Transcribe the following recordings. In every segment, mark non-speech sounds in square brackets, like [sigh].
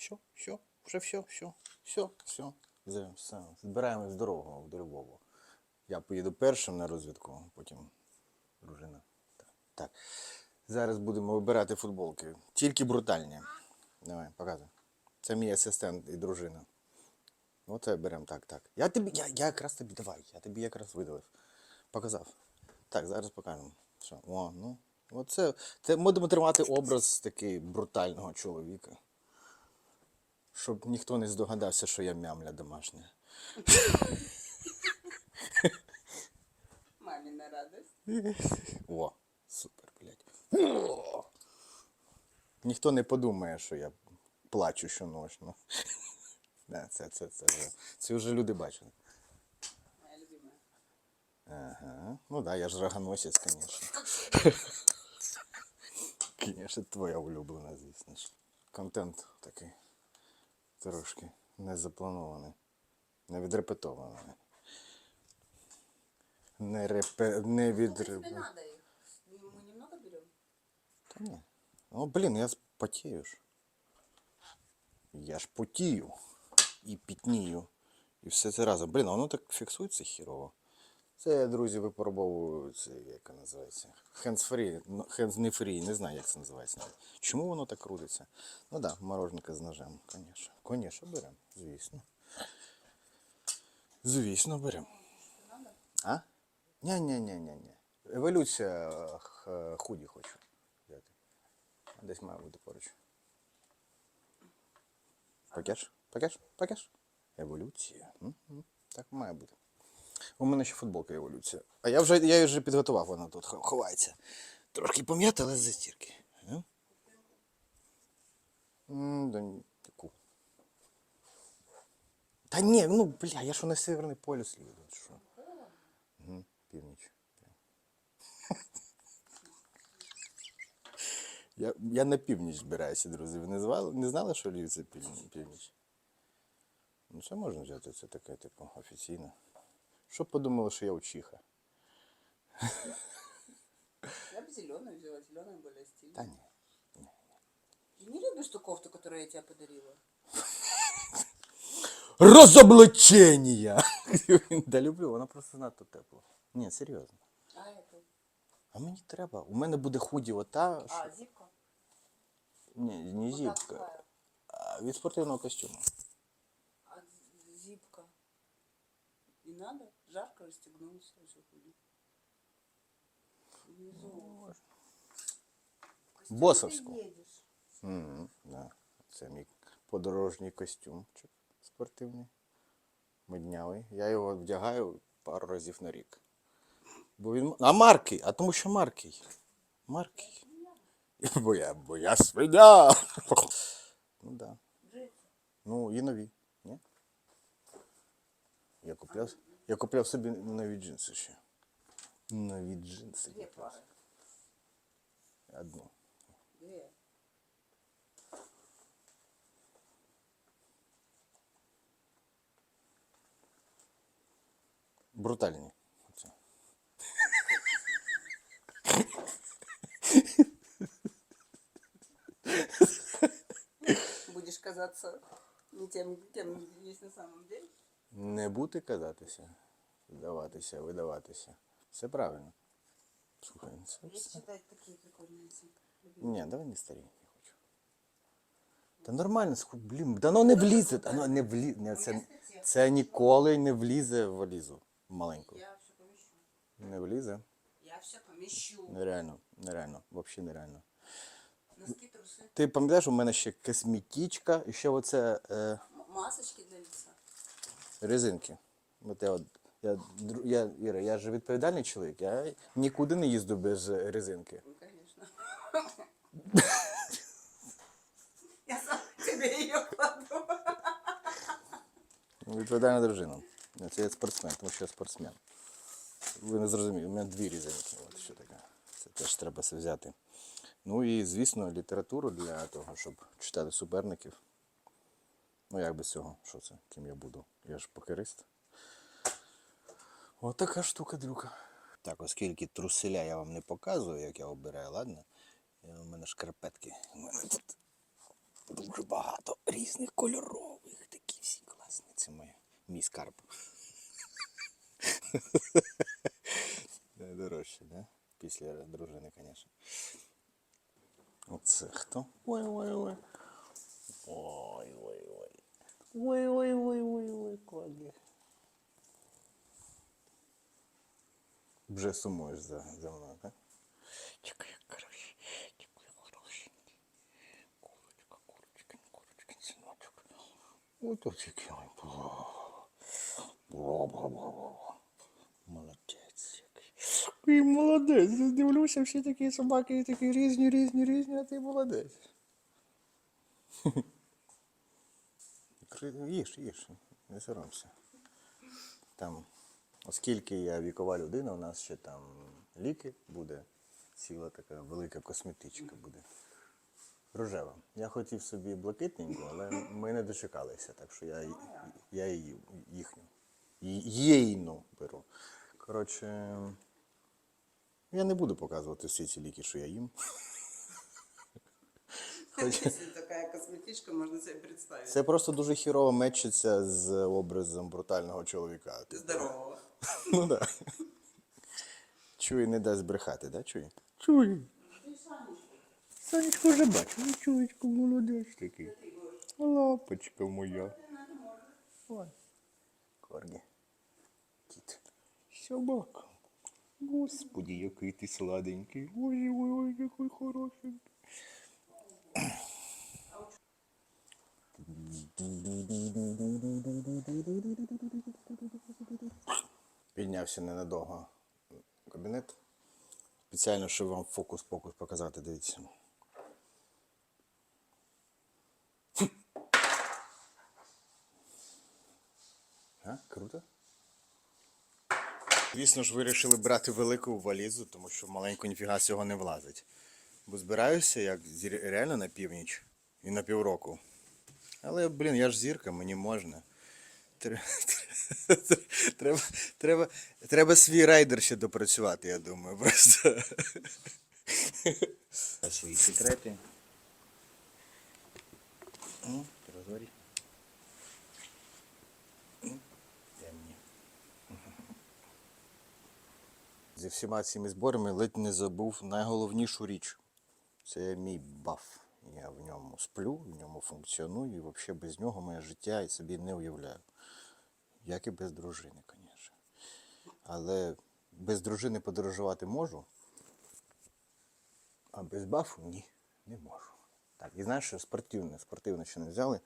Все, все, вже все, все, все, все. Все. Збираємось в дорогу до Львова. Я поїду першим на розвідку, потім дружина. Так. так. Зараз будемо вибирати футболки. Тільки брутальні. Давай, показуй. Це мій асистент і дружина. Оце беремо так, так. Я тобі, я, я якраз тобі давай, я тобі якраз видалив. Показав. Так, зараз покажемо. Що? О, ну. Оце, це будемо тримати образ такий брутального чоловіка. Щоб ніхто не здогадався, що я мямля домашня. Мамина радость. О, супер, блядь. Ніхто не подумає, що я плачу щоночно. Да, це, це, це, вже, це вже люди бачили. Моя любимая. Ага. Ну так, да, я ж рогоносець, звісно. Звісно, твоя улюблена, звісно. Контент такий трошки не запланований, не відрепетований. Не, репе... не відрепетований. Мы немного берем? Та ні. Ну, блін, я потію ж. Я ж потію. І пітнію. І все це разом. Блін, а воно так фіксується хірово. Це я, друзі, випробовую це, як називається. Hands-free, ну, hands не знаю, як це називається. Чому воно так крутиться? Ну так, да, мороженка з ножем, звісно. Звісно, беремо, звісно. Звісно, беремо. А? Ні-ні-ні-ні-ні. Еволюція худі хочу взяти. Десь має бути поруч. Пакеш? Пакеш? Пакеш? Еволюція. Мгм. Так має бути. У мене ще футболка еволюція. А я вже, я вже підготував, вона тут ховається. Трошки пом'ята, але з застірки. Та ні, ну бля, я що на Северний полюс їду. Угу, північ. Я, я на північ збираюся, друзі. Ви не, звали, не знали, що Львів це північ? Ну, це можна взяти, це таке, типу, офіційно. Щоб подумали, що я учиха. Я бы зеленую взяла. Зеленая более стильная. Та ні. Ты не любишь ту кофту, которую я тебе подарила? Розоблачення! да люблю, вона просто надто тепла. Ні, серйозно. А это? А мені треба. У мене буде худі ота. А, що- зипка? Ні, не Вот так зіпка. такая. А від спортивного костюму. А з- зипка? Не надо? Жарко расстегнулся. Все хули. Внизу. Босовську. Угу, да. Це мій подорожній костюмчик спортивний. Миднявий. Я його вдягаю пару разів на рік. Бо він. А маркий, а тому що маркий. Маркий. Бо я, бо я свиня. Ну да. Ну, і нові. Ні? Я купляв, я купляв собі нові джинси ще. Нові джинси. Две купляв. пары. Одну. Две. Брутальні. Оце. Будешь казаться не тем, кем есть на самом деле. Не бути казатися, здаватися, видаватися. Все правильно. Слухай, ну це все. читать такие прикольные оценки. Ні, давай не старі, не хочу. Та нормально, сху- блін, да ну не влізе, та ну не влізе. Не, це, це ніколи не влізе в валізу маленьку. Я все помещу. Не влізе. Я все помещу. Нереально, нереально, взагалі нереально. Носки, трусы, Ти пам'ятаєш, у мене ще косметичка і ще оце е, м- масочки для. Резинки. От я, от, я, я, Іра, я ж відповідальний чоловік, я нікуди не їздю без резинки. Ну, конечно. Я сам тебе ее кладу. Відповідальна дружина. Це я спортсмен, тому що я спортсмен. Ви не зрозуміли, у мене дві різинки. От що таке. Це теж треба все взяти. Ну і, звісно, літературу для того, щоб читати суперників. Ну як без цього? Що це? Ким я буду? Я ж покерист. От така штука, дрюка. Так, оскільки труселя я вам не показую, як я обираю, ладно? У мене шкарпетки. У мене тут дуже багато різних кольорових. Такі всі класні. Це моє, мій скарб. Найдорожче, да? Після дружини, звісно. Оце хто? Ой-ой-ой. Ой-ой-ой. Ой-ой-ой-ой-ой, коні. Вже сумуєш за, за мною, так? Чекай, короче, чекай, хорошенький. Курочка, курочка, курочка, синочок. Ой, то. Бла-бла-бла-бла. Молодець який. Ой, молодець. Я Дивлюся, всі такі собаки такі різні, різні, різні, а ти молодець. Їж, їж, не соромся. Там, оскільки я вікова людина, у нас ще там ліки буде, ціла така велика косметичка буде. Рожева. Я хотів собі блакитненьку, але ми не дочекалися, так що я, я її, їхню. Єйну беру. Коротше, я не буду показувати всі ці ліки, що я їм. Такая косметичка, можно себе представить. Це просто дуже хірово мечиться з образом брутального чоловіка. типу. Здорового. [laughs] Ну да. Чуй, не дасть брехати, да, чуй? Чуй. Сонечко вже бачу, ну чуєчко, молодець такий. Лапочка моя. Ой. Коргі. Кіт. Собака. Господи, який ти сладенький. Ой, ой, ой, який хороший. Піднявся ненадовго кабінет. Спеціально, щоб вам фокус-покус показати, дивіться. А, круто? Звісно ж, вирішили брати велику валізу, тому що маленьку ніфіга цього не влазить. Бо збираюся як реально на північ і на півроку. Але, блін, я ж зірка, мені можна. Тре- Треба, треба, треба свій райдер ще допрацювати, я думаю, просто. Свої секрети. Темні. Зі всіма цими зборами ледь не забув найголовнішу річ. Це мій баф. Я в ньому сплю, в ньому функціоную, і взагалі без нього моє життя і собі не уявляю. Як і без дружини, звісно. Але без дружини подорожувати можу, а без бафу ні, не можу. Так, і знаєш, що спортивне, спортивне ще не взяли.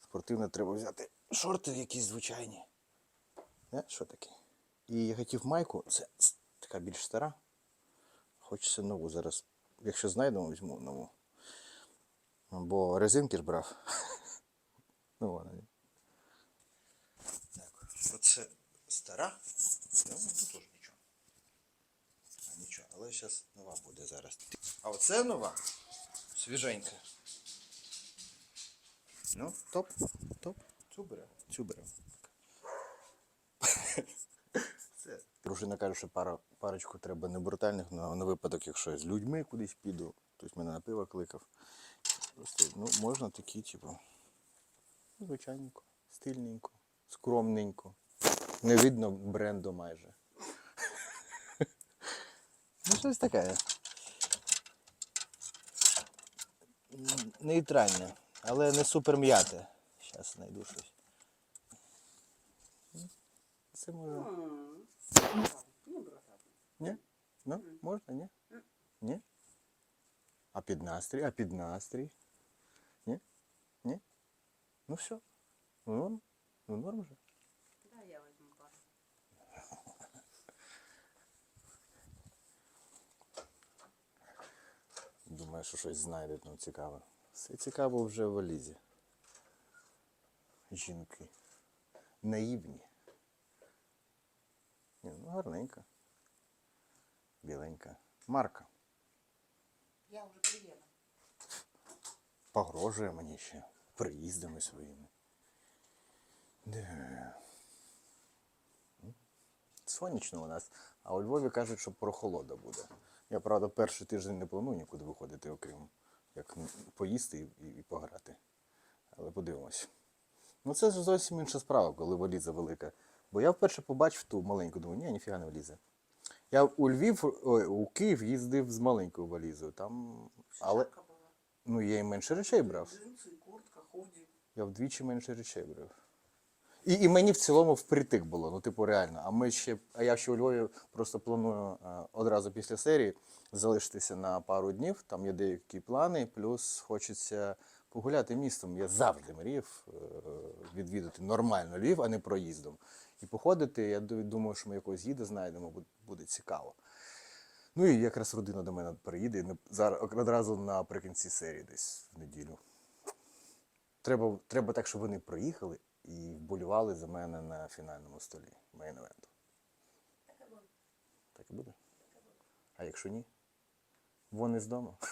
Спортивне треба взяти шорти якісь звичайні. Не? Що таке? І я хотів майку, це така більш стара. Хочеться нову зараз. Якщо знайдемо, візьму нову. Бо резинки ж брав. Ну, вона. Так, оце стара. Ну, тут теж нічого. А, нічого, але зараз нова буде зараз. А оце нова. Свіженька. Ну, топ, топ. Цю беремо. Цю беремо. Дружина каже, що пара, парочку треба не брутальних, на, на випадок, якщо я з людьми кудись піду. Хтось мене на пиво кликав. Просто, ну, можна такі, типу. Звичайненько, стильненько, скромненько. Не видно бренду майже. [laughs] Ну, щось таке. Нейтральне, але не супер м'яте. Зараз знайду щось. Це може. Ну, бросать. Ні? Ну, можна, ні? Ні? А під настрій? А під настрій? Ну все. Ну норм. Ну норм же. Да, я возьму пару. Думаю, що щось знайдуть, ну цікаве. Все цікаво вже в валізі. Жінки. Наївні. Ні, ну гарненька. Біленька. Марка. Я уже приеду. Погрожує мені ще приїздами своїми. Де? Сонячно у нас, а у Львові кажуть, що прохолода буде. Я, правда, перший тиждень не планую нікуди виходити, окрім як поїсти і, і, і пограти. Але подивимось. Ну це ж зовсім інша справа, коли валіза велика. Бо я вперше побачив ту маленьку, думаю, ні, ніфіга не влізе. Я у Львів, ой, у Київ їздив з маленькою валізою. Там, але ну, я і менше речей брав. Джинси, куртка, худі. Я вдвічі менше речей брав. І, і мені в цілому впритик було, ну, типу, реально. А ми ще, а я ще у Львові просто планую е, одразу після серії залишитися на пару днів. Там є деякі плани, плюс хочеться погуляти містом. Я завжди мріяв е, відвідати нормально Львів, а не проїздом. І походити, я думаю, що ми якогось гіда знайдемо, буде цікаво. Ну і якраз родина до мене приїде зараз одразу наприкінці серії, десь в неділю. Треба, треба так, щоб вони приїхали і вболівали за мене на фінальному столі мейн-евенту. Так і буде. А якщо ні? Вони з дому. [laughs]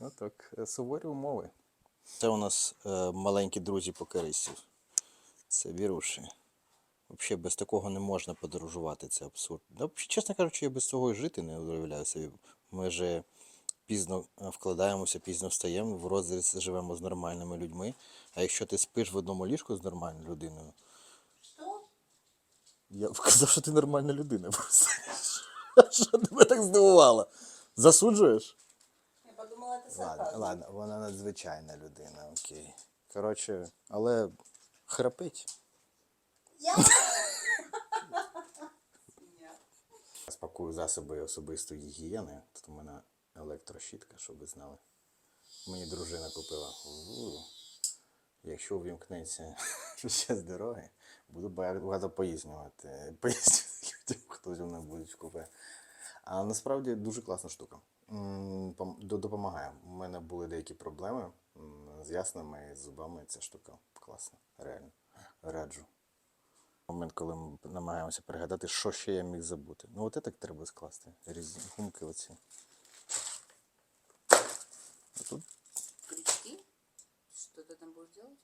Ну так, е, суворі умови. Це у нас е, маленькі друзі покеристів. Це віруші. Взагалі без такого не можна подорожувати, це абсурд. Да, чесно кажучи, я без цього і жити не уявляю собі. Ми же пізно е, вкладаємося, пізно встаємо, в розріз живемо з нормальними людьми. А якщо ти спиш в одному ліжку з нормальною людиною, Що? я вказав, що ти нормальна людина просто. Що тебе так здивувало? Засуджуєш? Я подумала, це Ладно, сарказм. ладно, вона надзвичайна людина, окей. Коротше, але храпить. Я? Спакую засоби особистої гігієни. Тут у мене електрощітка, щоб ви знали. Мені дружина купила. У, Якщо увімкнеться [laughs] ще з дороги, буду багато. Пояснювати [laughs] людям, хто зі мною буде в купе. А насправді дуже класна штука. Допомагає. У мене були деякі проблеми з ясними, з зубами. Ця штука класна, реально. Раджу. Момент, коли ми намагаємося пригадати, що ще я міг забути. Ну, от це так треба скласти. Різні гумки оці А тут Крючки? Что ты там будешь делать?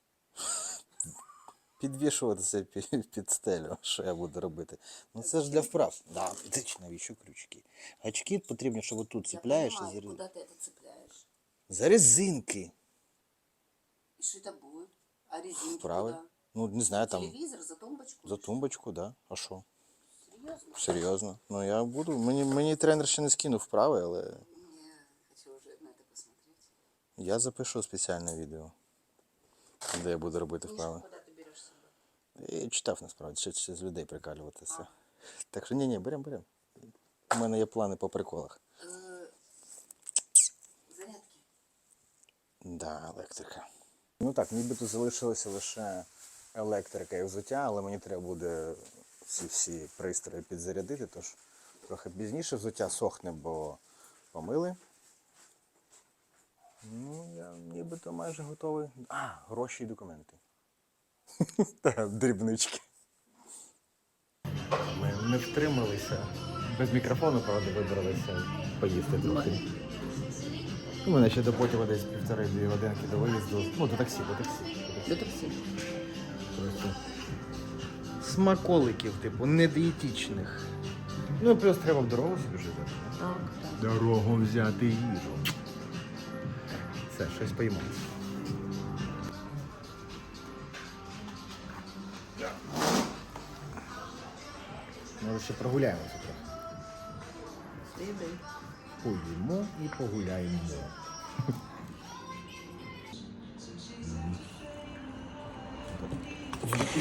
підвішуватися під, під стелю, що я буду робити. Ну це ж для вправ. Да, ти ж навіщо крючки? Гачки потрібно, щоб отут цепляєш Я за, понимаю, рез- куда ты это цепляешь. за резинки. И что это будет? А резинки Вправи. куда? Ну, не знаю, там Телевизор за тумбочку? за тумбочку, да. А що? Серьезно? Серйозно. Ну я буду. Мені, мені тренер ще не скинув вправи, але я запишу спеціальне відео, де я буду робити вправи. Я читав насправді, ще, ще з людей прикалюватися. Так що ні, ні, беремо, беремо. У мене є плани по приколах. Э, Зарядки. Да, електрика. Ну так, нібито залишилося лише електрика і взуття, але мені треба буде всі всі пристрої підзарядити, тож трохи пізніше взуття сохне, бо помили. Ну, я нібито майже готовий. А, гроші і документи. [laughs] Та, дрібнички. Ми не втрималися. Без мікрофону, правда, вибралися поїсти трохи. У мене ще до потягу десь півтори-дві годинки до виїзду. Ну, до таксі, до таксі. До такси. Коротше, Смаколиків, типу, недієтичних. Ну, плюс треба в дорогу собі жити. Так. Дорогу взяти їжу. Все, щось поїмо. Може ще прогуляємося трохи. Поїмо і погуляємо.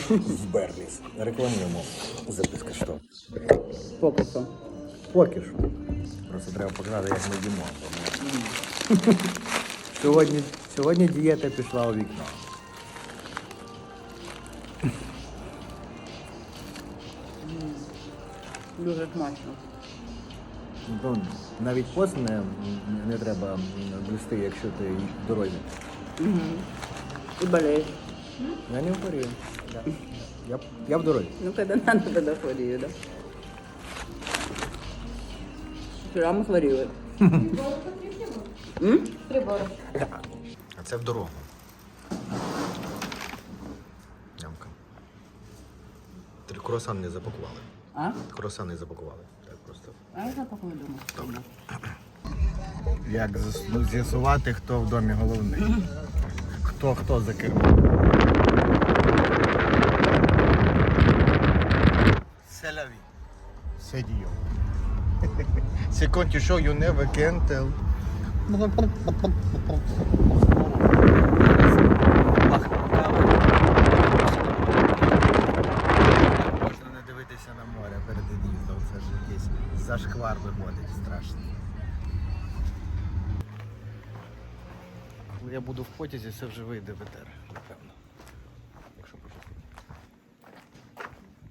В Берліс. Рекламуємо за безкоштовно. Поки що. Поки що. Просто треба показати, як ми їмо. [laughs] Сьогодні, сьогодні дієта пішла у вікно. Дуже смачно. Ну, навіть пост не, не треба блюсти, якщо ти в дорозі. И болеешь. Я не впорію. Я, я, я в дорозі. Ну, когда надо, тогда хворію, да? Вчера мы хворіли. [laughs] М? А це в дорогу. Ямка. Три круасан не запакували. А? Круасан не запакували. Так просто. А я запакую дома. Добре. Як ну, з'ясувати, хто в домі головний. Хто хто за кермом. Селяві. Сидіо. Секунд, you show you never can tell. Можна не дивитися на море перед від'їздом. Це ж якийсь зашквар виходить страшний. Коли я буду в потязі, це вже вийде в етер, напевно. Якщо пощастить.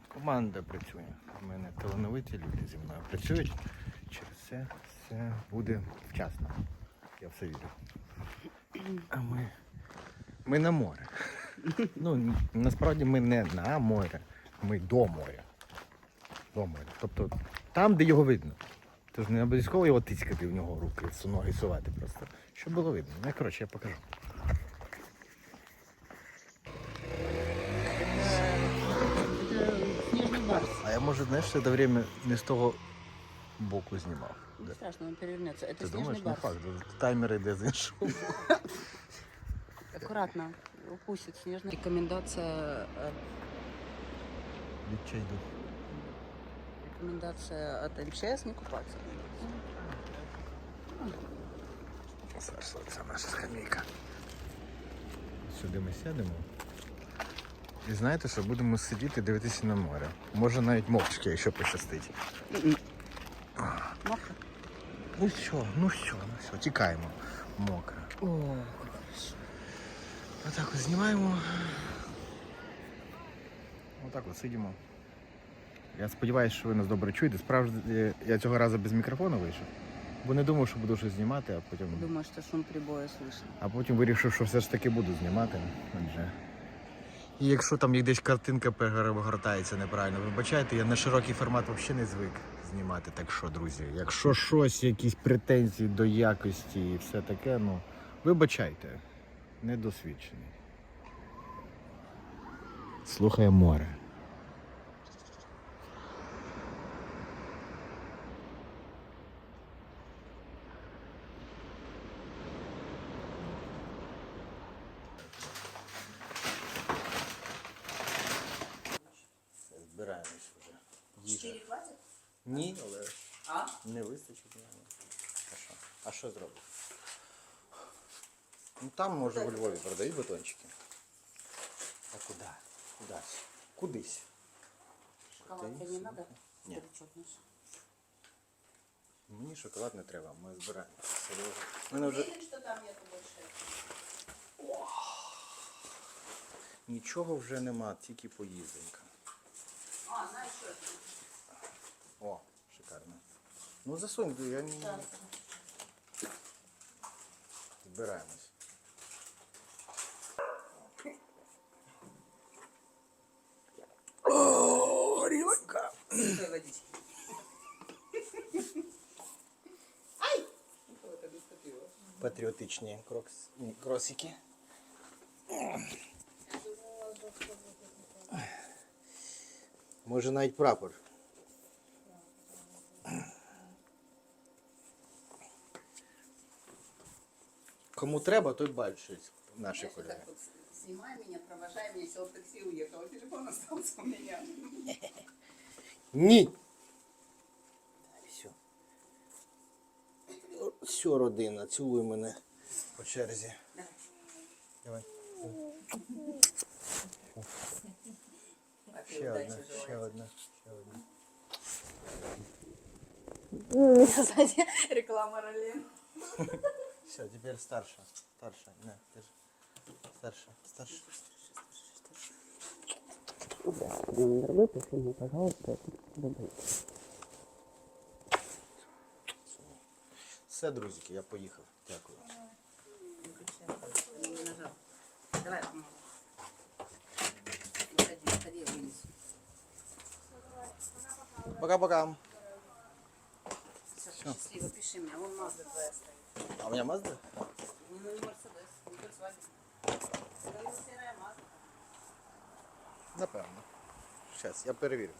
Команда працює. У мене талановиті люди зі мною працюють. Через це все буде вчасно. Я все вірю. А ми. Ми на море. Ну, насправді ми не на море, ми до моря. До моря. Тобто там, де його видно. Тож не обов'язково його тискати в нього руки, ноги сувати просто. Щоб було видно. Ну, коротше, я покажу. А я, може, знаєш, це время не з того боку знімав. Не страшно, он перевернется. Это Ти снежный думаєш, не барс. факт, таймер йде з іншого. Аккуратно. Укусит снежный. Рекомендация, э, Відчайду. рекомендация от МЧС не купаться. Саша, це наша скамейка. Сюди ми сядемо. І знаєте що, будемо сидіти дивитися на море. Може навіть мовчки, якщо пощастить. Мокро? Ну все, ну все, ну все, тікаємо. Мокро. О, хорошо. Отак от знімаємо. Отак от сидимо. Я сподіваюся, що ви нас добре чуєте. Справді я цього разу без мікрофону вийшов. Бо не думав, що буду щось знімати, а потім. Думаю, что шум прибоя слышно. А потім вирішив, що все ж таки буду знімати. Адже. І якщо там десь картинка перегортається неправильно, вибачайте, я на широкий формат взагалі не звик знімати. Так що, друзі, якщо щось, якісь претензії до якості і все таке, ну вибачайте, недосвідчений. Слухає море. Збираємось вже. Їжа. Ні, але А? не вистачить мені. А що? А що зробиш? Ну там може у Львові продають батончики. А куди? Кудись. Кудись. Шоколадка не? Нет. Старичок. Мені шоколад не треба, ми збираємо. Серйозно. Мене вже Уверен, что там нету больше? нічого вже нема, тільки поїзденька. А, знаешь что? О, шикарно. Ну засунь, я не Так. збираємось. О, горілка. Той водички. Ай! Ну, это без копила. Патріотичні крокс... ні, кросики. Може навіть прапор. Кому треба, той бачить наші вот снимай меня, провожай меня, сел в такси, уехал, телефон остался у меня. Ні. Все. Все, родина, цілуй мене по черзі. Давай. Ще одна, ще одна, ще одна. [laughs] Реклама Ролен. [laughs] Все, теперь старше. Старше. На, держи. Старше. Старше. Да, Дмитрий Дорогой, пришли мне, пожалуйста, добрый. Все, друзики, я поїхав. Дякую. Давай, Пока-пока. Все, счастливо, пиши мне, он нас А у меня Мазда? Ну не Мерседес, не Volkswagen. Серая Напевно. Зараз, я перевірю.